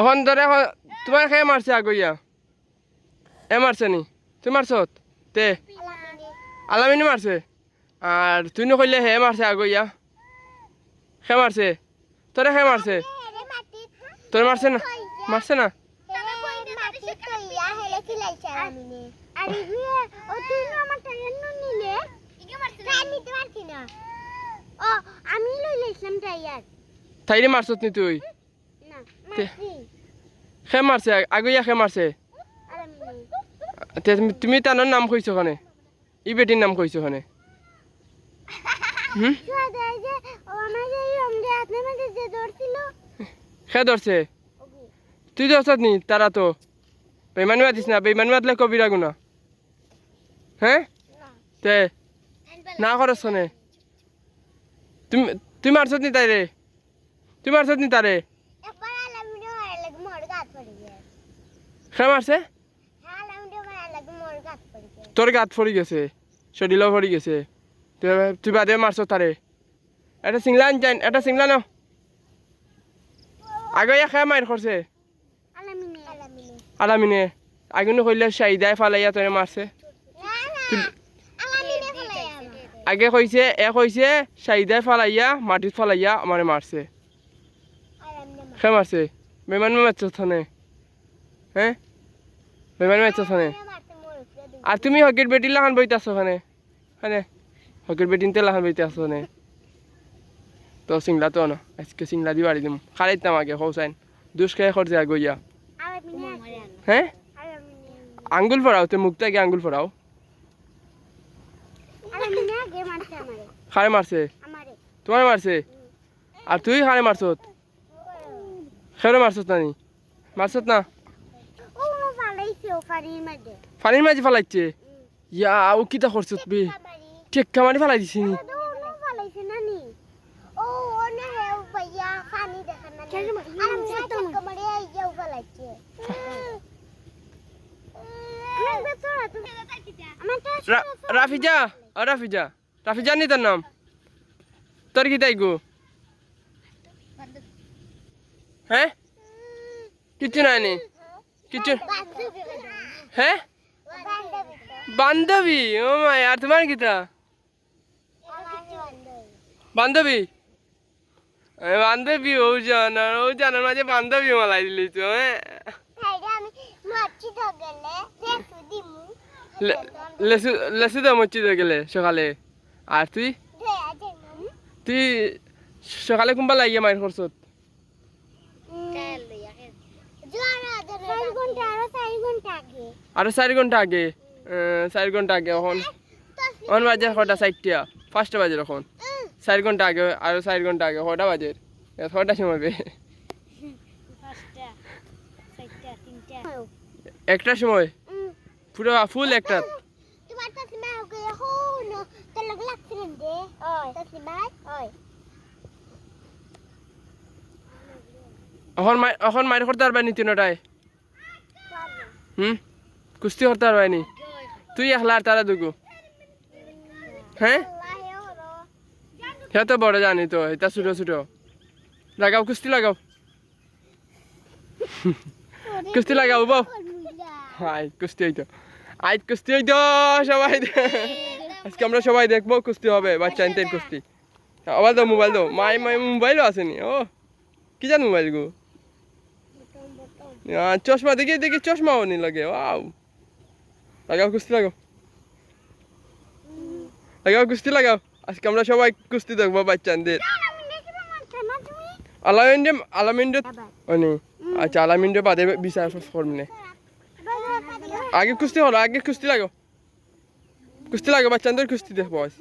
এখন ধরে তোমার খেয়ে মারছে আগইয়া এ মারছে নি। তুই মারছ তে। আলামিনি মারছে? আর তুই নকইলে হে মারছে আগইয়া খে মারছে। তোরে খে মারছে। তোর মারছে না? মারছে না? তাইরে মারছত নি তুই? খে মারছে আগইয়া খে মারছে। তুমি- তানোর নাম কইছো খানে? ই বেটির নাম কইছো খানে? হুম? ছুয়া দেয় যে ও আমার যে এই রমজে আপনার মাঝে যে ধরছিল খে ধরছে তুই ধরছত নি তারা তো বেমানি মাতিস না। বেমানি মাতলে কবিরা গুনা হ্যাঁ তে না করছ নে তুমি তুই মারছত নি তাইরে তুই মারছত নি তারে একবার আলামিনে মারা লাগে মোর গাত পড়ে গেছে খে মারছে তোর গাত ফড়ি গেছে শরীরও ফড়ি গেছে। তুই বাদে মারছ তারে এটা সিংলা আনছেন এটা সিংলা ন? আগে খে মার করছে আলামিনে। আগুনে কইলে চাহিদাই ফালাইয়া তোরে মারছে আগে কইছে এ কইছে চাহিদাই ফালাইয়া মাটিত ফালাইয়া আমারে মারছে খে মারছে বেমান মারছ থানে। হ্যাঁ বেমান দুই আর তুমি হকির বেটি লাহান বইতে আসো খানে হ্যাঁ হকির বেটিনতে লাহান বইতে আসো নে তো সিংলা তো না, আজকে সিংলা দি বাড়ি দিম খালাইতাম আগে হৌসাইন দুষ খেয়ে খরচে আগইয়া আলামিনে হ্যাঁ আঙ্গুল ফরাও তে মুখটা আগে আঙ্গুল আলামিনে আগে মারছে তোমার মারছে আর তুই খারে মারছত খেরে মারছত না মারছত না? পানির মাঝে। ফালাইছে? ইয়া ও কিতা করছত বে কাবারি টেক্কা মারি ফালাই দিছি নি রা- রাফিজা ও রাফিজা। রাফিজা নি তোর নাম? তোর কি তাই গো? হ্যাঁ? কিচ্ছু নাই নি? বান্ধবী। হ্যাঁ? বান্ধবী। ও মাই আর তোমার কিতা বান্ধবী? এ, বান্ধবী ও জানার ও জানার মাঝে বান্ধবী মালাই দিলি তো লেসু লেসু তো মসজিদ গেলে সকালে। আর তুই? তুই সকালে কোনবা লাগিয়ে মায়ের খরচত জোয়ারা ধরে 4 ঘণ্টা আর 4 ঘণ্টা আগে। আরও চারি ঘণ্টা আগে? চারি ঘণ্টা আগে এখন? এখন বাজে কটা চারটিয়া পাঁচটা বাজে এখন চারি ঘণ্টা আগে আরও চারি ঘণ্টা আগে কটা বাজে। ছটা সময় একটা সময়? পুরো ফুল একটা? তোমার তসলিমা ওকে হো নো তোর লগে লাগছিলেন দে ওই তসলিমা ওই এখন মাই এখন মায়ের করতে পারবাই নি তিনটায় হুম? কুস্তি করতে পারবাই নি? তুই একলা আর তারা দুগু। হ্যাঁ সে তো বড় জানি তো এটা ছোটো ছোটো লাগাও, কুস্তি লাগাও। কুস্তি লাগাও বউ আই কুস্তি হইতো আজ কুস্তি হইতো সবাই আজকে আমরা সবাই দেখব কুস্তি হবে, বাচ্চা ইন্টের কুস্তি। আবার দাও, মোবাইল দাও। মাই মাই, মোবাইলও আসেনি ও কি জান মোবাইল গো? আহ, চশমা দেখি দেখি চশমাও নি লাগে ওয়াও লাগাও কুস্তি লাগাও লাগাও কুস্তি লাগাও আজকে আমরা সবাই কুস্তি দেখব বাচ্চাদের আমি দেখি মারছ না তুমি আলামিন্ডে আলামিন্ডে অনি আচ্ছা আলামিন্ডে বাদে বিচার করবি না আগে কুস্তি হলো আগে কুস্তি লাগো কুস্তি লাগো বাচ্চাদের কুস্তি দেখব আজ।